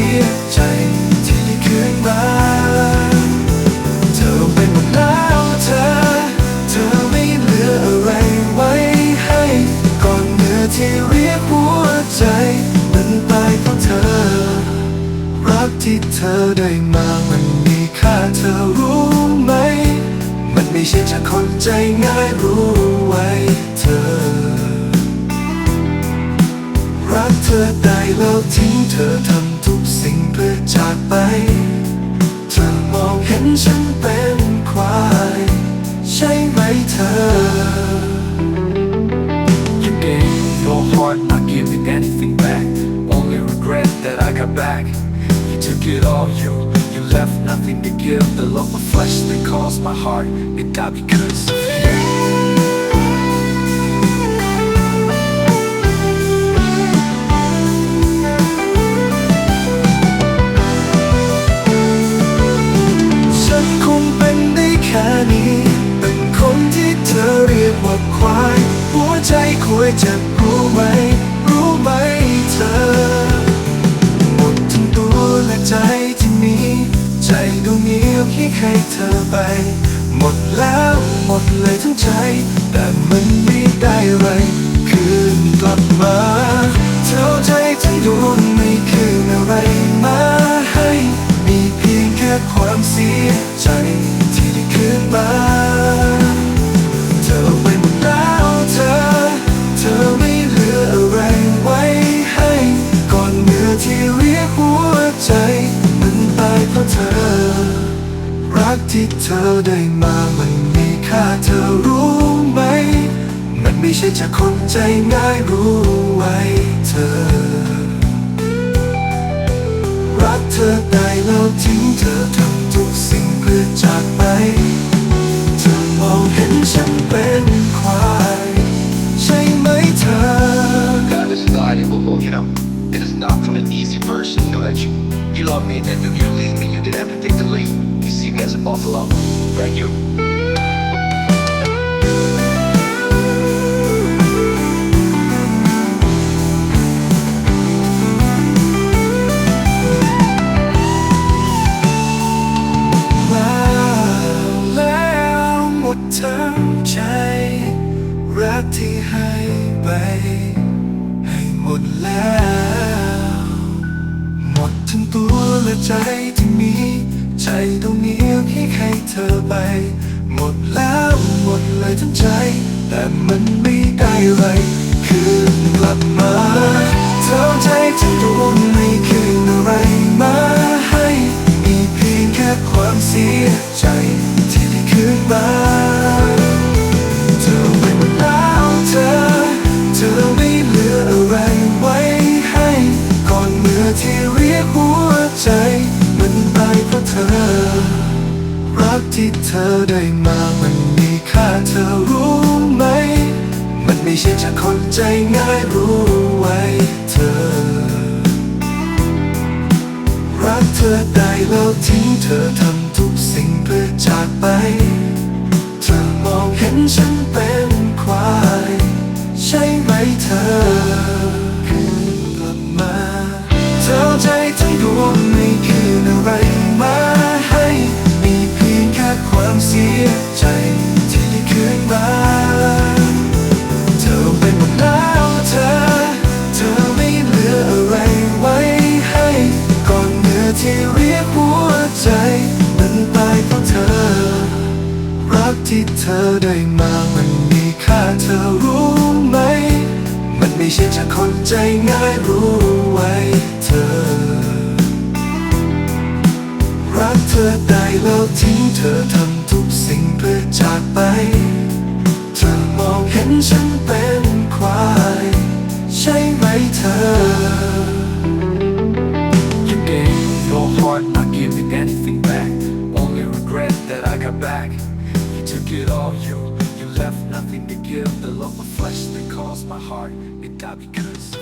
ียใจที่คืนมา เธอเป็นหมดแล้วเธอ เธอไม่เหลืออะไรไว้ให้ ก่อนเนื้อที่เรียกหัวใจมันตายเพราะเธอ รักที่เธอได้มามันมีค่าเธอรู้ไหม มันไม่ใช่จากคนใจง่ายรู้ไว้เธอรักเธอได้แล้วทิ้งเธอทำ จากไป เธอมองเห็นฉันเป็นควาย ใช่ไหมเธอ You gave your heart, not giving anything back. Only regret that I got back. You took it all, you you left nothing to give. The love of flesh that caused my heart, it died because of you. วใจควรจะรู้ไหม รู้ไหมเธอ หมดทั้งตัวและใจที่มี ใจดวงนี้ยกให้ใครเธอไป หมดแล้วหมดเลยทั้งใจ แต่มันไม่ได้อะไร คืนกลับมา เท่าใจทั้งดวงไม่คืนอะไร เธอได้มามันมีค่าเธอรู้ไหม มันไม่ใช่จากคนใจง่ายรู้ไว้เธอ รักเธอได้แล้วทิ้งเธอทำทุกสิ่งเพื่อจากไป เธอมองเห็นฉันเป็นควาย ใช่ไหมเธอ God is valuable, you know. It is not from an easy person, you know that you you love me and that you ดแล้ว หมดทั้งตัวและใจที่มี ใจตรงนี้ยกให้ใครเธอไป หมดแล้วหมดเลยทั้งใจ แต่มันไม่ได้ไรคืนกลับมา เท่าใจทั้งดวงไม่คืนอะไรมา จะคนใจง่ายรู้ไว้เธอ รักเธอได้แล้วทิ้งเธอทำทุกสิ่งเพื่อจากไป เธอมองเห็นฉันเป็นควาย ใช่ไหมเธอ เธอได้มามันมีค่าเธอรู้ไหม มันไม่ใช่จากคนใจง่ายรู้ไว้เธอ รักเธอได้แล้วทิ้งเธอทำทุกสิ่งเพื่อจากไป เธอมองเห็นฉัน heal the love of flesh that calls my heart. It died because